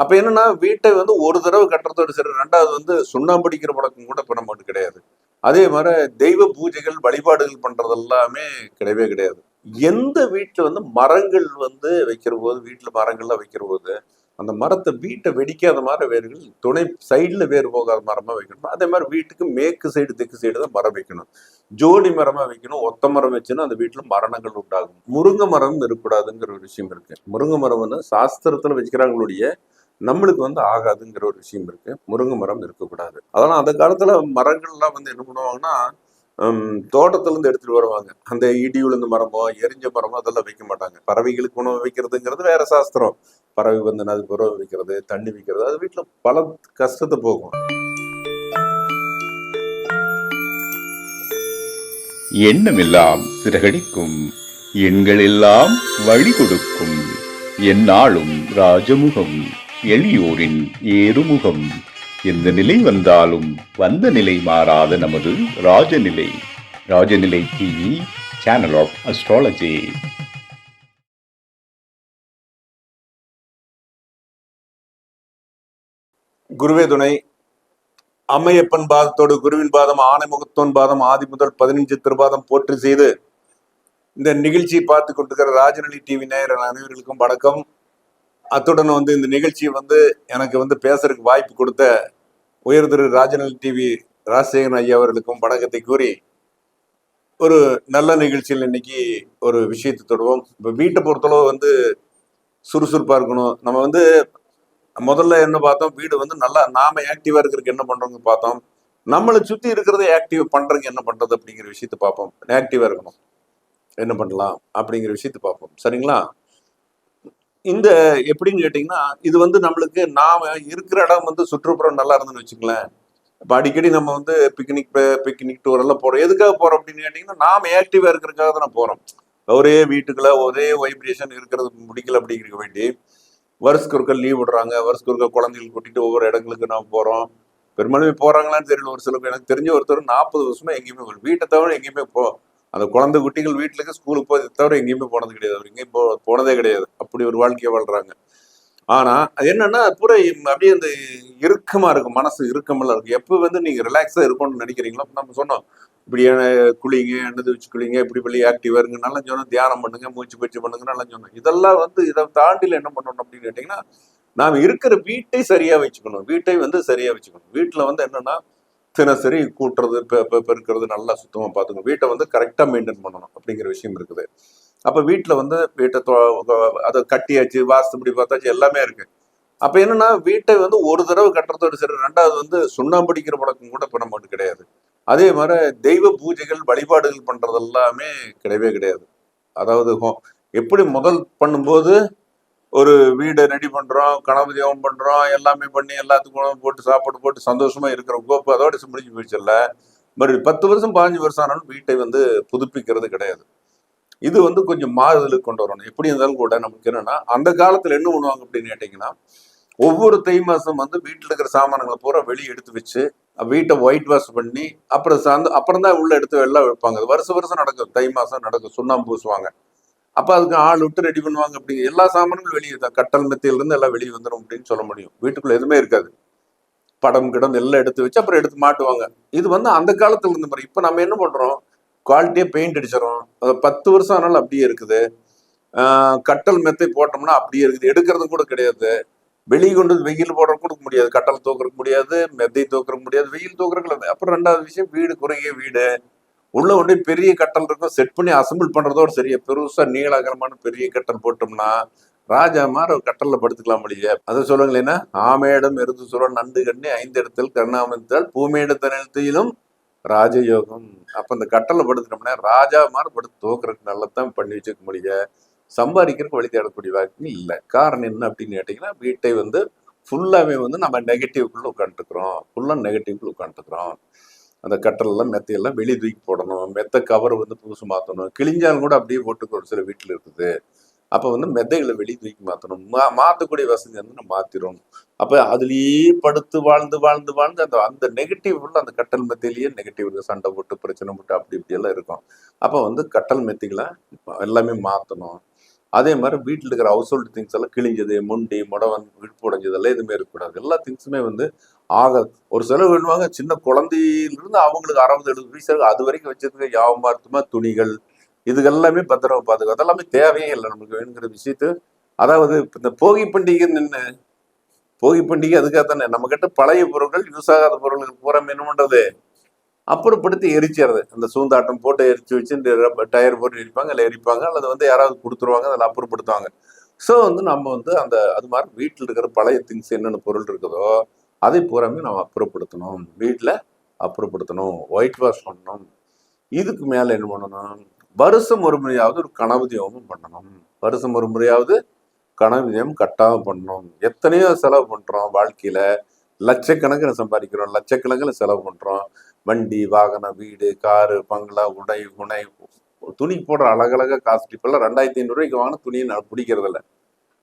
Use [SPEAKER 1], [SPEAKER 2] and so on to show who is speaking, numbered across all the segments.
[SPEAKER 1] அப்ப என்னன்னா வீட்டை வந்து ஒரு தடவை கட்டுறதோட சரி ரெண்டாவது வந்து சுண்ணாம்படிக்கிற பழக்கம் கூட இப்போ நம்மகிட்ட கிடையாது. அதே மாதிரி தெய்வ பூஜைகள் வழிபாடுகள் பண்றது எல்லாமே கிடையவே கிடையாது. எந்த வீட்டுல வந்து மரங்கள் வந்து வைக்கிற போது வீட்டில் மரங்கள்லாம் வைக்கிற போது அந்த மரத்தை வீட்டை வெடிக்காத மாதிரி வேர்கள் துணை சைடுல வேர் போகாத மரமா வைக்கணும்? அதே மாதிரி வீட்டுக்கு மேற்கு சைடு தெற்கு சைடு தான் மரம் வைக்கணும். ஜோடி மரமா வைக்கணும் ஒத்த மரம் வச்சுன்னா அந்த வீட்டுல மரணங்கள் உண்டாகும். முருங்கை மரம் இருக்கக்கூடாதுங்கிற ஒரு விஷயம் இருக்கு. முருங்கை மரம் வந்து சாஸ்திரத்துல வச்சுக்கிறாங்களுடைய நம்மளுக்கு வந்து ஆகாதுங்கிற ஒரு விஷயம் இருக்கு. முருங்கை மரம் இருக்கக்கூடாது. அதெல்லாம் அந்த காலத்துல மரங்கள்லாம் வந்து என்ன பண்ணுவாங்கன்னா ஹம், தோட்டத்துல இருந்து எடுத்துட்டு வருவாங்க. அந்த இடி விழுந்த மரமோ எரிஞ்ச மரமோ அதெல்லாம் வைக்க மாட்டாங்க. பறவைகளுக்கு உணவு வைக்கிறதுங்கிறது வேற சாஸ்திரம். பறவை வந்து அதுக்கு உறவு வைக்கிறது தண்ணி வைக்கிறது அது வீட்டில் பல கஷ்டத்தை போகும்.
[SPEAKER 2] எண்ணமெல்லாம் சிறகடிக்கும். எண்களெல்லாம் வழி கொடுக்கும். எந்நாளும் ராஜமுகம். எளியோரின் ஏறுமுகம். எந்த நிலை வந்தாலும் வந்த நிலை மாறாத நமது Rajanilai. Rajanilai TV channel of astrology
[SPEAKER 1] குருவே துணை அம்மையப்பன் பாதத்தோடு குருவின் பாதம் ஆனைமுகத்தோன் பாதம் ஆதி முதல் பதினஞ்சு திருபாதம் போற்றி செய்து இந்த நிகழ்ச்சியை பார்த்து கொண்டிருக்கிற ராஜநிலை டிவி நேயர் அனைவர்களுக்கும் வணக்கம். அத்துடன் வந்து இந்த நிகழ்ச்சியை வந்து எனக்கு வந்து பேசுறதுக்கு வாய்ப்பு கொடுத்த உயர் திரு ராஜநல் டிவி ராஜசேகரன் ஐயா அவர்களுக்கும் வணக்கத்தை கூறி ஒரு நல்ல நிகழ்ச்சியில் இன்னைக்கு ஒரு விஷயத்தை தொடுவோம். இப்போ வீட்டை பொறுத்தளவு வந்து சுறுசுறுப்பாக இருக்கணும். நம்ம வந்து முதல்ல என்ன பார்த்தோம்? வீடு வந்து நல்லா நாம ஆக்டிவாக இருக்கிறதுக்கு என்ன பண்றோங்க பார்த்தோம். நம்மளை சுற்றி இருக்கிறத ஆக்டிவ் பண்ணுறதுக்கு என்ன பண்ணுறது அப்படிங்கிற விஷயத்த பார்ப்போம். ஆக்டிவாக இருக்கணும். என்ன பண்ணலாம் அப்படிங்கிற விஷயத்த பார்ப்போம். சரிங்களா? இந்த எப்படின்னு கேட்டிங்கன்னா இது வந்து நம்மளுக்கு நாம இருக்கிற இடம் வந்து சுற்றுப்புறம் நல்லா இருந்துன்னு வச்சுங்களேன் இப்போ அடிக்கடி நம்ம வந்து பிக்னிக் பிக்னிக் டூர் எல்லாம் போகிறோம் எதுக்காக போகிறோம் அப்படின்னு கேட்டிங்கன்னா நாம ஆக்டிவாக இருக்கிறதுக்காக தான் போகிறோம் ஒரே வீட்டுக்குள்ள ஒரே வைப்ரேஷன் இருக்கிறது முடிக்கல அப்படிங்கிறக்க வேண்டி வருஷத்துக்கு ஒருக்க லீவ் விடுறாங்க. வருஷத்துக்கு ஒருக்க குழந்தைகள் கூட்டிகிட்டு ஒவ்வொரு இடங்களுக்கு நான் போகிறோம் பெரும்பாலுமே போகிறாங்களான்னு தெரியல. ஒரு சில எனக்கு தெரிஞ்ச ஒருத்தர் நாற்பது வருஷமா எங்கேயுமே வீட்டை தவிர எங்கேயுமே போ அந்த குழந்தை குட்டிகள் வீட்டுக்கு ஸ்கூலுக்கு போய் தவிர எங்கேயுமே போனது கிடையாது. அவர் எங்கேயும் போ போனதே கிடையாது. அப்படி ஒரு வாழ்க்கையை வாழ்றாங்க. ஆனா அது என்னன்னா பூரா அப்படியே அந்த இறுக்கமா இருக்கும். மனசு இறுக்கமெல்லாம் இருக்கும். எப்போ வந்து நீங்க ரிலாக்ஸா இருக்கணும்னு நினைக்கிறீங்களோ நம்ம சொன்னோம். இப்படி குளிங்க எண்ணெய் வச்சு குளிங்க இப்படி இப்படி ஆக்டிவா இருங்க நல்லா சொன்னோம். தியானம் பண்ணுங்க மூச்சு பயிற்சி பண்ணுங்க நல்லா சொன்னோம். இதெல்லாம் வந்து இதை தாண்டில என்ன பண்ணணும் அப்படின்னு கேட்டீங்கன்னா நாம் இருக்கிற வீட்டை சரியா வச்சுக்கணும். வீட்டை வந்து சரியா வச்சுக்கணும். வீட்டுல வந்து என்னன்னா தினசரி கூட்டுறது பெருக்கிறது நல்லா சுத்தமாக பார்த்துக்கணும். வீட்டை வந்து கரெக்டாக மெயின்டைன் பண்ணணும் அப்படிங்கிற விஷயம் இருக்குது. அப்போ வீட்டில் வந்து வீட்டை அதை கட்டியாச்சு வாஸ்துபடி பார்த்தாச்சு எல்லாமே இருக்கு. அப்போ என்னன்னா வீட்டை வந்து ஒரு தடவை கட்டுறதோட சரி ரெண்டாவது வந்து சுண்ணாம்படிக்கிற பழக்கம் கூட இப்போ நம்மகிட்ட கிடையாது. அதே மாதிரி தெய்வ பூஜைகள் வழிபாடுகள் பண்ணுறது எல்லாமே கிடையவே கிடையாது. அதாவது எப்படி முதல் பண்ணும்போது ஒரு வீடை ரெடி பண்றோம் கணபதி தேவம் பண்றோம் எல்லாமே பண்ணி எல்லாத்துக்கும் உணவு போட்டு சாப்பாடு போட்டு சந்தோஷமா இருக்கிற கோப்பு அதோட முடிஞ்சு போயிடுச்சுல்ல மறுபடியும் பத்து வருஷம் பதினஞ்சு வருஷம் ஆனாலும் வீட்டை வந்து புதுப்பிக்கிறது கிடையாது. இது வந்து கொஞ்சம் மாறுதலுக்கு கொண்டு வரணும். எப்படி இருந்தாலும் கூட நமக்கு என்னன்னா அந்த காலத்துல என்ன பண்ணுவாங்க அப்படின்னு கேட்டீங்கன்னா ஒவ்வொரு தை மாசம் வந்து வீட்டில் இருக்கிற சாமானங்களை பூரா வெளியே எடுத்து வச்சு வீட்டை ஒயிட் வாஷ் பண்ணி அப்புறம் சார்ந்து அப்புறம் தான் உள்ள எடுத்து எல்லாம் வைப்பாங்க. அது வருஷம் வருஷம் நடக்கும். தை மாசம் நடக்கும். சுண்ணாம்பு பூசுவாங்க. அப்போ அதுக்கு ஆள் விட்டு ரெடி பண்ணுவாங்க அப்படி எல்லா சாமான்களும் வெளியே தான். கட்டல் மெத்தையில இருந்து எல்லாம் வெளியே வந்துடும் அப்படின்னு சொல்ல முடியும். வீட்டுக்குள்ள எதுவுமே இருக்காது. படம் கிடம் எல்லாம் எடுத்து வச்சு அப்புறம் எடுத்து மாட்டுவாங்க. இது வந்து அந்த காலத்துல இருந்த மாதிரி இப்போ நம்ம என்ன பண்றோம்? குவாலிட்டியே பெயிண்ட் அடிச்சிடறோம். பத்து வருஷம் ஆனாலும் அப்படியே இருக்குது. கட்டல் மெத்தை போட்டோம்னா அப்படியே இருக்குது. எடுக்கிறது கூட கிடையாது. வெளியே கொண்டு வந்து வெயில் போடுற கொடுக்க முடியாது. கட்டல் தூக்குறக்க முடியாது. மெத்தை தூக்குறக்க முடியாது. வெயில் தூக்குறதுக்கு அப்புறம் ரெண்டாவது விஷயம் வீடு குறுகிய வீடு. உள்ள ஒன்றே பெரிய கட்டல் இருக்கும். செட் பண்ணி அசம்பிள் பண்றதோட சரியா பெருசா நீளகரமான பெரிய கட்டல் போட்டோம்னா ராஜா மாதிரி ஒரு கட்டல்ல படுத்துக்கலாம் முடியாது அதை சொல்லுங்களேன்னா ஆமேடம் எருது சொல்ல நண்டு கண்ணி ஐந்து இடத்தில் கருணாமத்தால் பூமேடு தனிலத்திலும் ராஜயோகம். அப்ப இந்த கட்டல்ல படுத்துட்டோம்னா ராஜா மாதிரி படுத்து தோக்குறதுக்கு நல்லதான் பண்ணி வச்சுக்க முடியும் சம்பாதிக்கிறதுக்கு வழி தேடக்கூடிய வாய்ப்பு இல்லை. காரணம் என்ன அப்படின்னு கேட்டீங்கன்னா வீட்டை வந்து ஃபுல்லாகவே வந்து நம்ம நெகட்டிவ்குள்ளே உட்காந்துருக்குறோம் ஃபுல்லாக நெகட்டிவ்குள்ளே உட்காந்துருக்குறோம் அந்த கட்டலெல்லாம் மெத்தையெல்லாம் வெளியே தூக்கி போடணும். மெத்த கவர் வந்து புதுசு மாற்றணும் கிழிஞ்சாலும் கூட அப்படியே போட்டு ஒரு சில வீட்டில் இருக்குது. அப்போ வந்து மெத்தைகளை வெளியே தூக்கி மாற்றணும் மா மாற்றக்கூடிய வசதி வந்து நம்ம மாற்றிடும் அப்போ அதுலேயே படுத்து வாழ்ந்து வாழ்ந்து வாழ்ந்து அந்த அந்த நெகட்டிவ் உள்ள அந்த கட்டல் மெத்தையிலேயே நெகட்டிவ் இருக்குது சண்டை போட்டு பிரச்சனை போட்டு அப்படி இப்படி எல்லாம் இருக்கும். அப்போ வந்து கட்டல் மெத்தைகளை எல்லாமே மாற்றணும் அதே மாதிரி வீட்டில் இருக்கிற ஹவுஸ் ஹோல்டு திங்ஸ் எல்லாம் கிழிஞ்சது முண்டி முடவன் விழுப்பு உடைஞ்சதெல்லாம் எதுவுமே இருக்கக்கூடாது. எல்லா திங்ஸுமே வந்து ஆக ஒரு செலவு வேணுவாங்க சின்ன குழந்தையிலிருந்து அவங்களுக்கு அறுபது எழுபது வயசு அது வரைக்கும் வச்சிருக்க யாவமார்த்தமா துணிகள் இதுக்கு எல்லாமே பத்திரமா பாதுகாப்பு அதெல்லாமே தேவையே இல்லை நமக்கு வேணுங்கிற விஷயத்து. அதாவது இந்த போகி பண்டிகை நின்று போகி பண்டிகை அதுக்காக தானே. நம்ம கிட்ட பழைய பொருட்கள் யூஸ் ஆகாத பொருட்கள் பூரா என்ன பண்றது அப்புறப்படுத்தி எரிச்சிடுறது. அந்த சூந்தாட்டம் போட்டு எரிச்சு வச்சு இந்த டயர் போட்டு எரிப்பாங்க இல்லை எரிப்பாங்க அல்லது வந்து யாராவது கொடுத்துருவாங்க அதில் அப்புறப்படுத்துவாங்க. ஸோ வந்து நம்ம வந்து அந்த அது மாதிரி வீட்டில் இருக்கிற பழைய திங்ஸ் என்னென்ன பொருள் இருக்குதோ அதை பூராமே நம்ம அப்புறப்படுத்தணும். வீட்டில் அப்புறப்படுத்தணும். ஒயிட் வாஷ் பண்ணணும். இதுக்கு மேலே என்ன பண்ணணும்? வருஷம் ஒரு முறையாவது ஒரு கனவு தியாகமும் பண்ணணும். வருஷம் ஒரு முறையாவது கனவு தியாகம் கட்டாமல் பண்ணணும். எத்தனையோ செலவு பண்ணுறோம் வாழ்க்கையில். லட்சக்கணக்கில் சம்பாதிக்கிறோம். லட்சக்கணக்கில் செலவு பண்ணுறோம் வண்டி வாகனம் வீடு காரு பங்களா உடை உணை துணி போடுற அழகழகாக காஸ்ட்லி இப்போல்லாம் ரெண்டாயிரத்தி ஐநூறுரூவாய்க்கு வாங்கின துணியை நான் பிடிக்கிறதில்ல.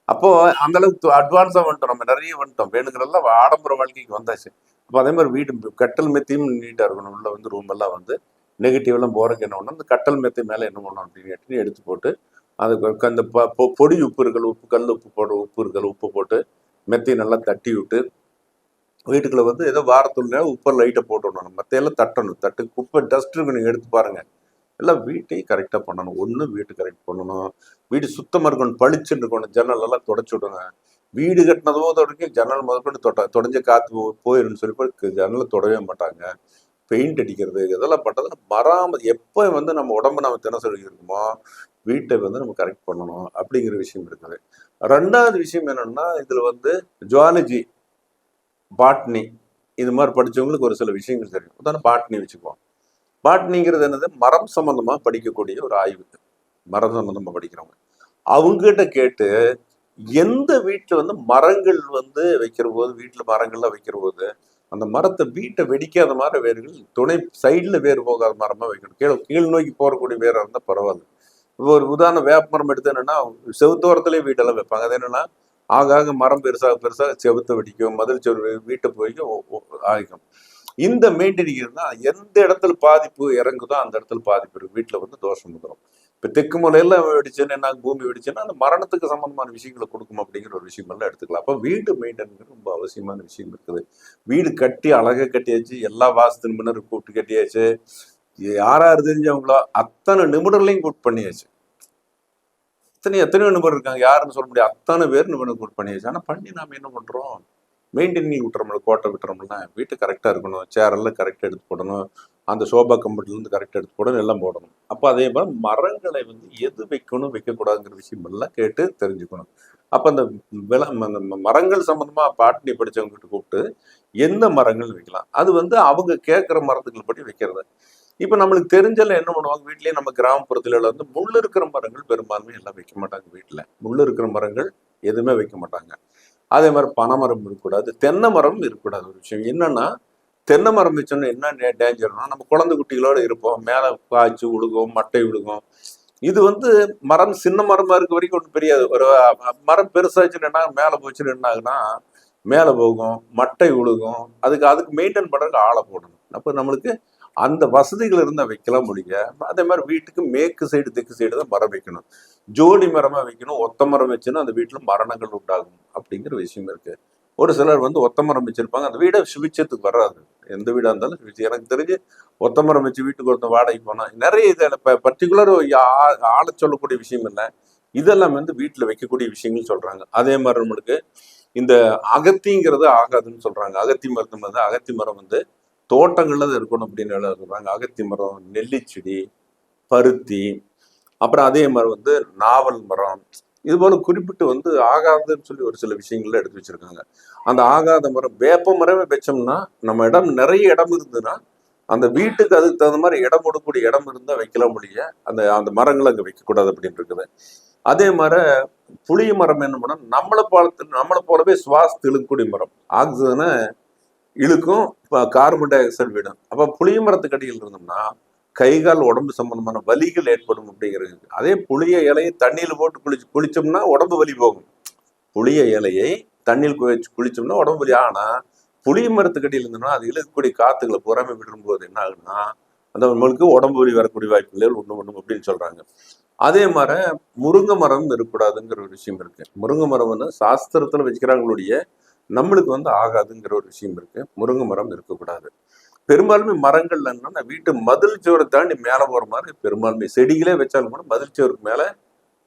[SPEAKER 1] அப்போ அந்த அளவுக்கு அட்வான்ஸாக வந்துட்டோம். நம்ம நிறைய வந்துட்டோம். வேணுங்கிறதெல்லாம் ஆடம்பர வாழ்க்கைக்கு வந்தாச்சு. அப்போ அதே மாதிரி வீடு கட்டல் மெத்தையும் நீட்டாக இருக்கணும். உள்ள வந்து ரூம் எல்லாம் வந்து நெகட்டிவ்லாம் போறதுக்கு என்ன பண்ணணும் அந்த கட்டல் மெத்தை மேலே என்ன பண்ணணும் அப்படின்னு எடுத்து போட்டு அதுக்கு அந்த ப- பொ- பொடி உப்பு இருக்கல் உப்பு கல் உப்பு போட உப்பு இருக்கல் உப்பு போட்டு மெத்தையை நல்லா தட்டி விட்டு வீட்டுக்குள்ள வந்து ஏதோ வாரத்துள்ள உப்பு லைட்டை போட்டு விடணும் மத்தையெல்லாம் தட்டணும். தட்டு குப்பை டஸ்ட் இருக்கு நீங்கள் எடுத்து பாருங்கள் எல்லாம் வீட்டையும் கரெக்டாக பண்ணணும். ஒன்று வீட்டு கரெக்ட் பண்ணணும். வீடு சுத்தமாக இருக்கணும். பளிச்சுன்னு இருக்கணும். ஜன்னல் எல்லாம் தொடச்சி விடுங்க. வீடு கட்டினதோ தொடங்கி ஜன்னல் முதற்கொண்டு தொட்ட தொடஞ்ச காற்று போயிருன்னு சொல்லி ஜன்னலை தொடவே மாட்டாங்க. பெயிண்ட் அடிக்கிறது இதெல்லாம் பண்ணுறது மராமல் எப்போ வந்து நம்ம உடம்பு நம்ம தினசரி இருக்குமோ வீட்டை வந்து நம்ம கரெக்ட் பண்ணணும் அப்படிங்கிற விஷயம் இருக்குது. ரெண்டாவது விஷயம் என்னென்னா இதில் வந்து ஜுவாலஜி பாட்னி இது மாதிரி படிச்சவங்களுக்கு ஒரு சில விஷயங்கள் தெரியும். உதாரணம் பாட்னி வச்சுக்குவோம். பாட்னிங்கிறது என்னது? மரம் சம்மந்தமாக படிக்கக்கூடிய ஒரு ஆய்வு. மரம் சம்மந்தமாக படிக்கிறவங்க. அவங்ககிட்ட கேட்டு எந்த வீட்டில் வந்து மரங்கள் வந்து வைக்கிற போது வீட்டில் மரங்கள்லாம் வைக்கிற போது அந்த மரத்தை வீட்டை வெடிக்காத மாதிரி வேர்கள் துணை சைடில் வேர் போகாத மரமாக வைக்கணும். கீழே கீழ் நோக்கி போகக்கூடிய வேராக இருந்தால் பரவாயில்ல. இப்போ ஒரு உதாரண வேப்ப மரம் எடுத்து என்னென்னா செவுத்தோரத்துலேயே வீட்டெல்லாம் வைப்பாங்க. அது என்னன்னா ஆகாக மரம் பெருசாக பெருசாக செவுத்தை வெடிக்கும். மதில் செவரு வீட்டை போய் ஆகிக்கும். இந்த மெயின்டைனிங் இருந்தால் எந்த இடத்துல பாதிப்பு இறங்குதோ அந்த இடத்துல பாதிப்பு இருக்கும் வீட்டில் வந்து தோஷம் வந்துடும் இப்போ தெற்கு மூலையில வெடிச்சுன்னு என்ன பூமி வெடிச்சுன்னா அந்த மரணத்துக்கு சம்மந்தமான விஷயங்களை கொடுக்கும் அப்படிங்கிற ஒரு விஷயமெல்லாம் எடுத்துக்கலாம். அப்போ வீடு மெயின்டைன் ரொம்ப அவசியமான விஷயம் இருக்குது. வீடு கட்டி அழகாக கட்டியாச்சு எல்லா வாசத்து நிபுணர் கூப்பிட்டு கட்டியாச்சு. யாராக தெரிஞ்சவங்களோ அத்தனை நிமிடங்களையும் கூட்டு பண்ணியாச்சு. இத்தனை எத்தனையோ நிபுணர் இருக்காங்க. யாருன்னு சொல்ல முடியாது. அத்தனை பேர் நிபுணர் கூட்டு பண்ணியாச்சு. ஆனால் பண்ணி நாம் என்ன பண்ணுறோம் பண்றோம் மெயின்டைனிங் விட்டுறோம்ல கோட்டை விட்டுறோம்னா வீட்டு கரெக்டாக இருக்கணும். சேர் எல்லாம் கரெக்டாக எடுத்து போடணும். அந்த சோபா கம்பெனிலேருந்து கரெக்டாக எடுத்து போடணும். எல்லாம் போடணும். அப்போ அதே மாதிரி மரங்களை வந்து எது வைக்கணும் வைக்கக்கூடாதுங்கிற விஷயம் எல்லாம் கேட்டு தெரிஞ்சுக்கணும். அப்போ அந்த வில அந்த மரங்கள் சம்மந்தமாக பாட்டினி படித்தவங்ககிட்ட கூப்பிட்டு எந்த மரங்கள் வைக்கலாம்? அது வந்து அவங்க கேட்குற மரத்துக்கள் படி வைக்கிறது. இப்போ நம்மளுக்கு தெரிஞ்சல என்ன பண்ணுவாங்க? வீட்லேயே நம்ம கிராமப்புறத்துல வந்து முள் இருக்கிற மரங்கள் பெரும்பான்மை எல்லாம் வைக்க மாட்டாங்க வீட்டில் முள் இருக்கிற மரங்கள் எதுவுமே வைக்க மாட்டாங்க. அதே மாதிரி பனைமரம் இருக்கக்கூடாது தென்னை மரம் இருக்கக்கூடாது. ஒரு விஷயம் என்னன்னா தென்னை மரம் வச்சோன்னா என்ன டேஞ்சர்னா நம்ம குழந்தை குட்டிகளோட இருப்போம். மேலே காய்ச்சி விழுகும் மட்டை விழுகும் இது வந்து மரம் சின்ன மரமா இருக்க வரைக்கும் ஒன்றும் பெரியாது. ஒரு மரம் பெருசாச்சுன்னு என்ன மேலே போச்சுன்னு என்ன ஆகுனா மேலே போகும் மட்டை விழுகும் அதுக்கு அதுக்கு மெயின்டைன் பண்ணுறதுக்கு ஆளை போடணும். அப்போ நம்மளுக்கு அந்த வசதிகள் இருந்தால் வைக்கலாம் முடியுங்க அதே மாதிரி வீட்டுக்கு மேற்கு சைடு தெற்கு சைடு தான் மரம் வைக்கணும். ஜோடி மரமாக வைக்கணும் ஒத்த மரம் வச்சுன்னா அந்த வீட்டில் மரணங்கள் உண்டாகும் அப்படிங்கிற விஷயம் இருக்குது ஒரு சிலர் வந்து ஒத்த மரம் வச்சிருப்பாங்க அந்த வீடை சுபிச்சத்துக்கு வராது. எந்த வீடாக இருந்தாலும் சுபிச்சு எனக்கு தெரிஞ்சு ஒத்த மரம் வச்சு வீட்டுக்கு ஒருத்தன் வாடகைக்கு போனால் நிறைய இதில் இப்போ பர்டிகுலர் ஆளை சொல்லக்கூடிய விஷயம் இல்லை. இதெல்லாம் வந்து வீட்டில் வைக்கக்கூடிய விஷயங்கள் சொல்கிறாங்க அதே மாதிரி நம்மளுக்கு இந்த அகத்திங்கிறது ஆகாதுன்னு சொல்கிறாங்க அகத்தி மருத்துவம் வந்து அகத்தி மரம் வந்து தோட்டங்களில் தான் இருக்கணும் அப்படின்னு எல்லாம் சொல்றாங்க அகத்தி மரம் நெல்லிச்செடி பருத்தி அப்புறம் அதே மாதிரி வந்து நாவல் மரம். இது போல குறிப்பிட்டு வந்து ஆகாதுன்னு சொல்லி ஒரு சில விஷயங்கள்ல எடுத்து வச்சிருக்காங்க. அந்த ஆகாத மரம் வேப்ப மரமே வச்சோம்னா நம்ம இடம் நிறைய இடம் இருந்ததுன்னா அந்த வீட்டுக்கு அதுக்கு தகுந்த மாதிரி இடம் கொடுக்கக்கூடிய இடம் இருந்தால் வைக்கலாம் முடிய அந்த அந்த மரங்களை அங்கே வைக்கக்கூடாது அப்படின்னு இருக்குது. அதே மாதிரி புளிய மரம் என்ன பண்ணால் நம்மளை பார்த்து நம்மளை போலவே சுவாசத்து இழுக்கக்கூடிய மரம். ஆக்சிஜனை இழுக்கும் கார்பன் டை ஆக்சைடு விடும். அப்போ புளிய மரத்துக்கு அடியில் இருந்தோம்னா கை கால் உடம்பு சம்பந்தமான வலிகள் ஏற்படும் அப்படிங்கிறது அதே புளிய இலையை தண்ணியில் போட்டு குளிச்சு குளிச்சோம்னா உடம்பு வலி போகும். புளிய இலையை தண்ணியில் குளிச்சு குளிச்சோம்னா உடம்பு வலி. ஆனா புளிய மரத்துக்கடியில் இருந்தோம்னா அது இழுக்கக்கூடிய காற்றுகளை புறமே விடும்போது என்ன ஆகுன்னா அந்த நம்மளுக்கு உடம்பு வலி வரக்கூடிய வாய்ப்புகள் ஒன்று ஒன்றும் அப்படின்னு சொல்றாங்க. அதே மாதிரி முருங்கை மரம் இருக்கக்கூடாதுங்கிற ஒரு விஷயம் இருக்கு. முருங்கை மரம் வந்து சாஸ்திரத்துல வச்சுக்கிறாங்களுடைய நம்மளுக்கு வந்து ஆகாதுங்கிற ஒரு விஷயம் இருக்கு. முருங்கை மரம் இருக்கக்கூடாது. பெரும்பாலுமே மரங்கள்ல என்னன்னா வீட்டு மதில் சுவரை தாண்டி மேலே போற மாதிரி பெரும்பாலுமே செடிகளே வச்சாலும் கூட மதில் சுவருக்கு மேல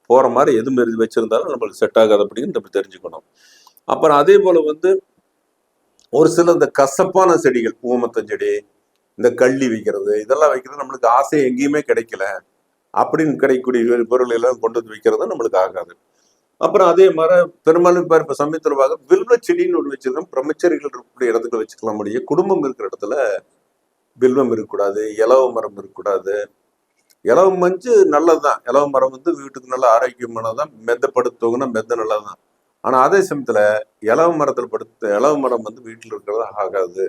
[SPEAKER 1] போற மாதிரி எது மாரி வச்சிருந்தாலும் நம்மளுக்கு செட் ஆகாது அப்படின்னு நம்ம தெரிஞ்சுக்கணும். அப்புறம் அதே போல வந்து ஒரு சில இந்த கசப்பான செடிகள் ஊமத்தஞ்செடி இந்த கள்ளி வைக்கிறது இதெல்லாம் வைக்கிறது நம்மளுக்கு ஆசை எங்கேயுமே கிடைக்கல. அப்படின்னு கிடைக்கக்கூடிய பொருள் எல்லாம் கொண்டு வந்து வைக்கிறது நம்மளுக்கு ஆகாது. அப்புறம் அதே மாதிரி பெரும்பாலும் இப்போ இப்போ சமயத்தில் வில்வ செடின்னு ஒன்று வச்சிருக்கோம். பிரம்மச்சரிகள் இருக்கக்கூடிய இடத்துல வச்சுக்கலாம் முடியும் குடும்பம் இருக்கிற இடத்துல வில்வம் இருக்கக்கூடாது இலவ மரம் இருக்கக்கூடாது. இலவ மஞ்சு நல்லதுதான். இலவ மரம் வந்து வீட்டுக்கு நல்ல ஆரோக்கியமானதான் மெத்த படுத்துவங்கன்னா மெத்த நல்லதுதான். ஆனால் அதே சமயத்தில் இலவ மரத்தில் படுத்து இலவ மரம் வந்து வீட்டில் இருக்கிறது ஆகாது.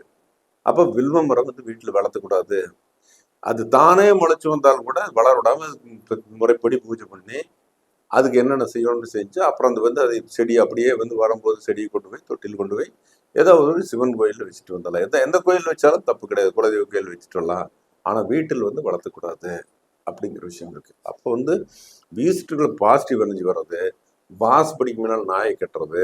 [SPEAKER 1] அப்போ வில்வ மரம் வந்து வீட்டில் வளர்த்தக்கூடாது. அது தானே முளைச்சு வந்தாலும் கூட வளர விடாமல் முறைப்படி பூஜை பண்ணி அதுக்கு என்னென்ன செய்யணும்னு செஞ்சு அப்புறம் அந்த வந்து அதை செடி அப்படியே வந்து வரும்போது செடியை கொண்டு போய் தொட்டில் கொண்டு போய் ஏதாவது ஒரு சிவன் கோயிலில் வச்சுட்டு வந்துடலாம். எந்த எந்த கோயில் வச்சாலும் தப்பு கிடையாது. குலதெய்வ கோயில் வச்சுட்டு வரலாம். ஆனால் வீட்டில் வந்து வளர்த்தக்கூடாது அப்படிங்கிற விஷயம் இருக்கு. அப்போ வந்து வீஸ்ட்டுகள் பாசிட்டிவ் எனர்ஜி வர்றது வாஸ் படிக்கு முன்னால் நாயை கட்டுறது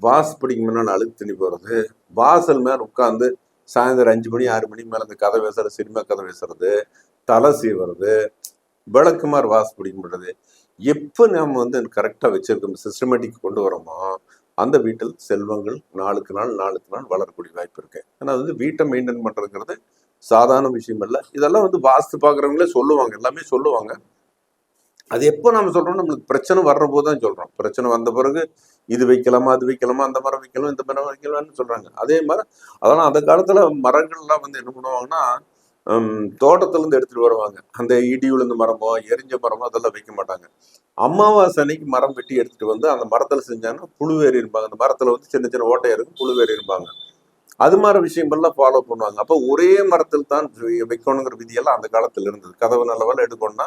[SPEAKER 1] வாஸ் படிக்கு முன்னால் அழுத்து தண்ணி போகிறது வாசல் மேலே உட்காந்து சாயந்தரம் அஞ்சு மணி ஆறு மணிக்கு மேலே அந்த கதை பேசுறது சினிமா கதை பேசுறது தலை சீவுறது விளக்குமாறு வாஸ் பிடிக்க முடியாது எப்போ நம்ம வந்து கரெக்டாக வச்சுருக்கோம் சிஸ்டமேட்டிக் கொண்டு வரோமோ அந்த வீட்டில் செல்வங்கள் நாளுக்கு நாள் நாளுக்கு நாள் வளரக்கூடிய வாய்ப்பு இருக்கு. ஏன்னா அது வந்து வீட்டை மெயின்டைன் பண்ணுறதுங்கிறது சாதாரண விஷயம் இல்லை இதெல்லாம் வந்து வாஸ்து பார்க்குறவங்களே சொல்லுவாங்க எல்லாமே சொல்லுவாங்க. அது எப்போ நம்ம சொல்கிறோம் நம்மளுக்கு பிரச்சனை வர்ற போது தான் சொல்கிறோம் பிரச்சனை வந்த பிறகு இது வைக்கலாமா அது வைக்கலாமா அந்த மரம் வைக்கலாம் இந்த மரம் வைக்கலாம்னு சொல்கிறாங்க அதே மாதிரி அதெல்லாம் அந்த காலத்தில் மரங்கள்லாம் வந்து என்ன பண்ணுவாங்கன்னா ஹம், தோட்டத்துல இருந்து எடுத்துட்டு வருவாங்க. அந்த இடி விழுந்த மரமோ எரிஞ்ச மரமோ அதெல்லாம் வைக்க மாட்டாங்க. அமாவாசை அன்னைக்கு மரம் வெட்டி எடுத்துட்டு வந்து அந்த மரத்துல செஞ்சாங்கன்னா புழுவேறி இருப்பாங்க அந்த மரத்துல வந்து சின்ன சின்ன ஓட்டையா இருக்கும் புழுவேறி இருப்பாங்க அது மாதிரி விஷயங்கள்லாம் ஃபாலோ பண்ணுவாங்க. அப்போ ஒரே மரத்தில் தான் வைக்கணுங்கிற விதியெல்லாம் அந்த காலத்துல இருந்தது. கதவு நிலவில் எடுக்கணும்னா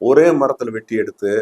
[SPEAKER 1] ஒரே மரத்துல வெட்டி எடுத்து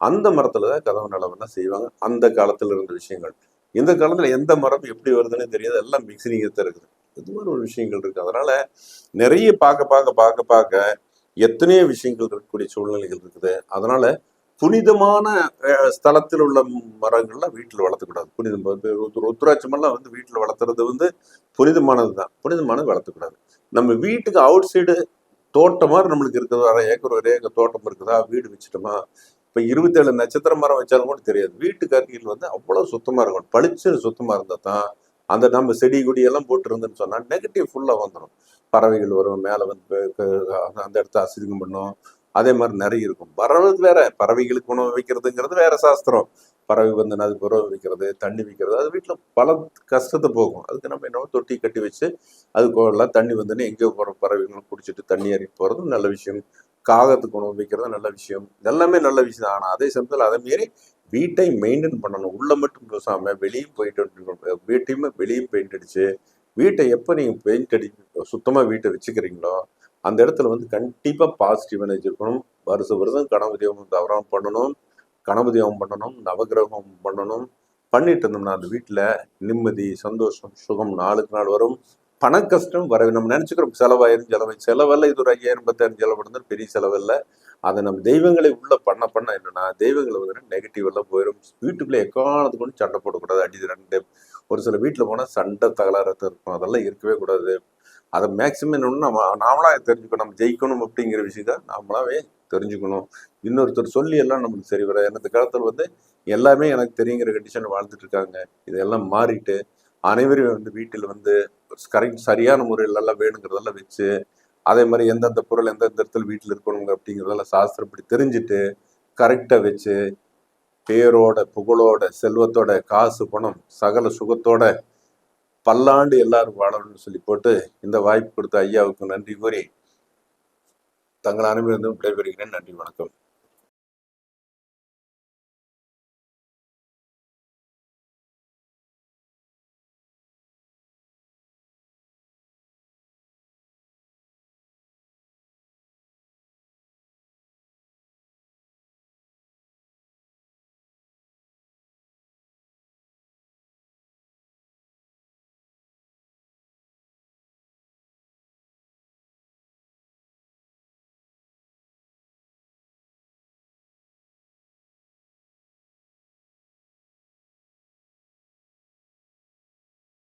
[SPEAKER 1] அந்த மரத்தில் தான் கதவு நிலவெல்லாம் செய்வாங்க. அந்த காலத்துல இருந்த விஷயங்கள். இந்த காலத்துல எந்த மரம் எப்படி வருதுன்னு தெரியாது. எல்லாம் மிக்சிங் இருக்குது. இது மாதிரி ஒரு விஷயங்கள் இருக்கு. அதனால நிறைய பார்க்க பார்க்க பார்க்க பார்க்க எத்தனையோ விஷயங்கள் இருக்கக்கூடிய சூழ்நிலைகள் இருக்குது. அதனால புனிதமான ஸ்தலத்தில் உள்ள மரங்கள்லாம் வீட்டில் வளர்த்தக்கூடாது. புனிதம் வந்து ருத்- ருத்ராட்சமெல்லாம் வந்து வீட்டில் வளர்த்துறது வந்து புனிதமானது தான் புனிதமானது வளர்த்தக்கூடாது. நம்ம வீட்டுக்கு அவுட் சைடு தோட்டம் மாதிரி நம்மளுக்கு இருக்குது? அரை ஏக்கர் ஒரு ஏக்கர் தோட்டம் இருக்குதா? வீடு வச்சுட்டோமா? இப்போ இருபத்தேழு நட்சத்திர மரம் வச்சாலும் கூட தெரியாது. வீட்டுக்கு அருகில் வந்து அவ்வளோ சுத்தமாக இருக்கும் பளிச்சு சுத்தமாக இருந்தால் தான் அந்த நம்ம செடி கொடியெல்லாம் போட்டுருந்துன்னு சொன்னால் நெகட்டிவ் ஃபுல்லாக வந்துடும் பறவைகள் வரும் மேலே வந்து அந்த இடத்த அசிங்கம் பண்ணும். அதே மாதிரி நிறைய இருக்கும். வர்றது வேற பறவைகளுக்கு உணவு வைக்கிறதுங்கிறது வேற சாஸ்திரம். பறவை வந்து அதுக்கு உறவு வைக்கிறது தண்ணி வைக்கிறது அது வீட்டில் பல கஷ்டத்தை போகும். அதுக்கு நம்ம என்ன தொட்டி கட்டி வச்சு அதுக்கு எல்லாம் தண்ணி வந்துன்னு எங்கேயோ போகிற பறவைகளும் குடிச்சிட்டு தண்ணி அறி போகிறதும் நல்ல விஷயம். காகத்துக்கு உணவு வைக்கிறது நல்ல விஷயம். எல்லாமே நல்ல விஷயம் தான். ஆனால் அதே சமயத்தில் அதை மீறி வீட்டை மெயின்டைன் பண்ணணும். உள்ள மட்டும் பேசாமல் வெளியும் போயிட்டு வீட்டையுமே வெளியும் பெயிண்ட் அடிச்சு வீட்டை எப்போ நீங்கள் பெயிண்ட் அடி சுத்தமாக வீட்டை வச்சுக்கிறீங்களோ அந்த இடத்துல வந்து கண்டிப்பாக பாசிட்டிவ் எனர்ஜி இருக்கணும். வருஷ வருஷம் கணபதி ஹோமம் தவறாம பண்ணணும். கணபதி ஹோமம் பண்ணணும். நவகிரகம் பண்ணணும். பண்ணிட்டு இருந்தோம்னா அந்த வீட்டில் நிம்மதி சந்தோஷம் சுகம் நாளுக்கு நாள் வரும். பண கஷ்டம் வர நம்ம நினச்சிக்கிறோம். செலவாயிரும் செலவு செலவில்லை இது ஒரு ஐயாயிரம் பத்தாயிரம் செலவு பண்ணது பெரிய செலவில்லை அதை நம்ம தெய்வங்களை உள்ள பண்ண பண்ண என்னன்னா தெய்வங்களை வந்து நெகட்டிவ் எல்லாம் போயிடும் வீட்டுக்குள்ளே எக்காலத்துக்கு கொண்டு சண்டை போடக்கூடாது. அடி ரெண்டு. ஒரு சில வீட்டில் போனால் சண்டை தகராறத்தை இருக்கும். அதெல்லாம் இருக்கவே கூடாது. அதை மேக்சிமம் என்னொன்று நம்ம நாமளாக தெரிஞ்சுக்கணும். நம்ம ஜெயிக்கணும் அப்படிங்கிற விஷயத்த நாமளாவே தெரிஞ்சுக்கணும். இன்னொருத்தர் சொல்லி எல்லாம் நம்மளுக்கு சரி வராது. ஏன்னா இந்த காலத்தில் வந்து எல்லாமே எனக்கு தெரியுங்கிற கண்டிஷன் வாழ்ந்துட்டு இருக்காங்க. இதெல்லாம் மாறிட்டு அனைவரும் வந்து வீட்டில் வந்து கரெக்ட் சரியான முறையில் எல்லாம் வேணுங்கிறதெல்லாம் வச்சு அதே மாதிரி எந்தெந்த பொருள் எந்தெந்த இடத்துல வீட்டில் இருக்கணுங்க அப்படிங்கிறதெல்லாம் சாஸ்திரப்படி தெரிஞ்சுட்டு கரெக்டாக வச்சு பேரோட புகழோட செல்வத்தோட காசு பணம் சகல சுகத்தோட பல்லாண்டு எல்லாரும் வாழணும்னு சொல்லி போட்டு இந்த வாய்ப்பு கொடுத்த ஐயாவுக்கு நன்றி கூறி தங்கள் அனுமதி விடைபெறுகிறேன். நன்றி வணக்கம்.